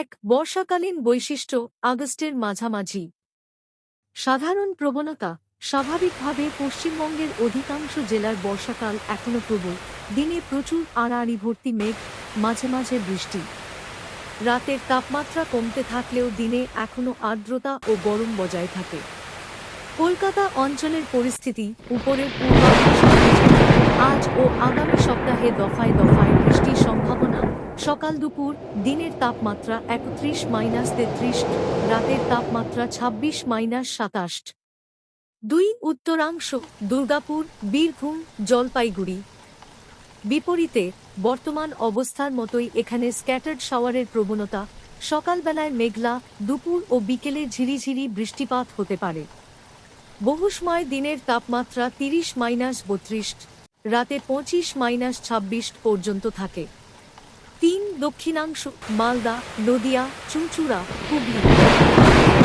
এক বর্ষাকালীন বৈশিষ্ট্য আগস্টের মাঝামাঝি। সাধারণ প্রবণতা স্বাভাবিকভাবে পশ্চিমবঙ্গের অধিকাংশ জেলার বর্ষাকাল এখনও প্রবল। দিনে প্রচুর আড়াআড়ি ভর্তি মেঘ, মাঝে মাঝে বৃষ্টি। রাতের তাপমাত্রা কমতে থাকলেও দিনে এখনও আর্দ্রতা ও গরম বজায় থাকে। কলকাতা অঞ্চলের পরিস্থিতি, উপরের পূর্বাভাস আজ ও আগামী সপ্তাহে দফায় দফায় বৃষ্টির সম্ভাবনা সকাল দুপুর, দিনের তাপমাত্রা একত্রিশ মাইনাস তেত্রিশ, রাতের তাপমাত্রা ছাব্বিশ মাইনাস সাতাশ। দুই উত্তরাংশ, দুর্গাপুর, বীরভূম, জলপাইগুড়ি। বিপরীতে, বর্তমান অবস্থার মতোই এখানে স্ক্যাটার্ড শাওয়ারের প্রবণতা, সকালবেলায় মেঘলা, দুপুর ও বিকেলে ঝিরিঝিরি বৃষ্টিপাত হতে পারে। বহু সময় দিনের তাপমাত্রা তিরিশ মাইনাস বত্রিশ, রাতে পঁচিশ মাইনাস ছাব্বিশ পর্যন্ত থাকে। দক্ষিণাংশ, মালদা, নদিয়া চুঁচুড়া হুগলি।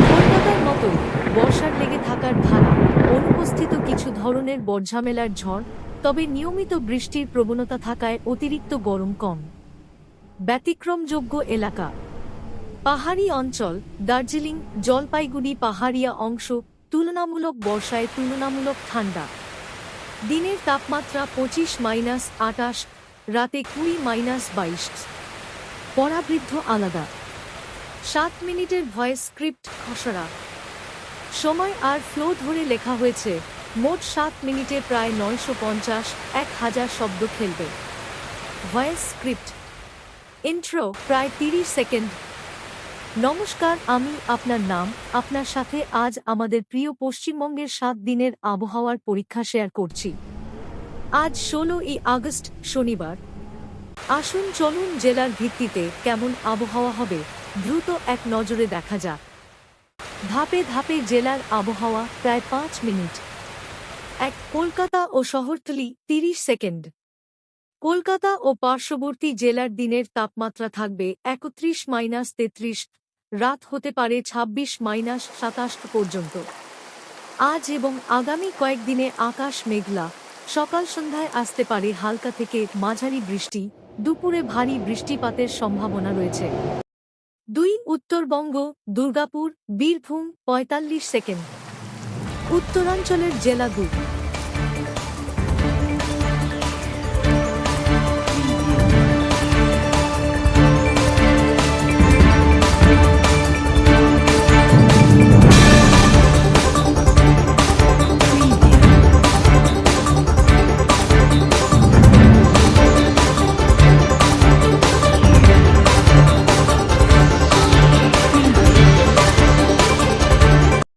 কলকাতার মতোই বর্ষার লেগে থাকার ধারা, অনুপস্থিত কিছু ধরনের বর্ঝামেলার ঝড়, তবে নিয়মিত বৃষ্টির প্রবণতা থাকায় অতিরিক্ত গরম কম। ব্যতিক্রমযোগ্য এলাকা। পাহাড়ি অঞ্চল, দার্জিলিং, জলপাইগুড়ি পাহাড়িয়া অংশ, তুলনামূলক বর্ষায় তুলনামূলক ঠান্ডা। দিনের তাপমাত্রা পঁচিশ মাইনাস আটাশ রাতে কুড়ি মাইনাস বাইশ। পরাবৃদ্ধ আলাদা। সাত মিনিটের ভয়েস স্ক্রিপ্ট খসড়া। সময় আর ফ্লো ধরে লেখা হয়েছে, মোট সাত মিনিটে প্রায় নয়শো পঞ্চাশ, এক হাজার শব্দ খেলবে। Voice script. ইন্ট্রো প্রায় তিরিশ সেকেন্ড। নমস্কার, আমি আপনার নাম, আপনার সাথে আজ আমাদের প্রিয় পশ্চিমবঙ্গের সাত দিনের আবহাওয়ার পরীক্ষা শেয়ার করছি। আজ ষোলো ই আগস্ট, শনিবার। আসুন চলুন জেলার ভিত্তিতে কেমন আবহাওয়া হবে, দ্রুত এক নজরে দেখা যাক। ধাপে ধাপে জেলার আবহাওয়া প্রায় পাঁচ মিনিট। এক কলকাতা ও শহরতলি তিরিশ সেকেন্ড। কলকাতা ও পার্শ্ববর্তী জেলার দিনের তাপমাত্রা থাকবে একত্রিশ মাইনাস তেত্রিশ, রাত হতে পারে ছাব্বিশ মাইনাস সাতাশ পর্যন্ত। আজ এবং আগামী কয়েকদিনে আকাশ মেঘলা, সকাল সন্ধ্যায় আসতে পারে হালকা থেকে মাঝারি বৃষ্টি দুপুরে ভারী বৃষ্টিপাতের সম্ভাবনা রয়েছে। দুই উত্তরবঙ্গ দুর্গাপুর বীরভূম পঁয়তাল্লিশ সেকেন্ড। উত্তরাঞ্চলের জেলাগুলো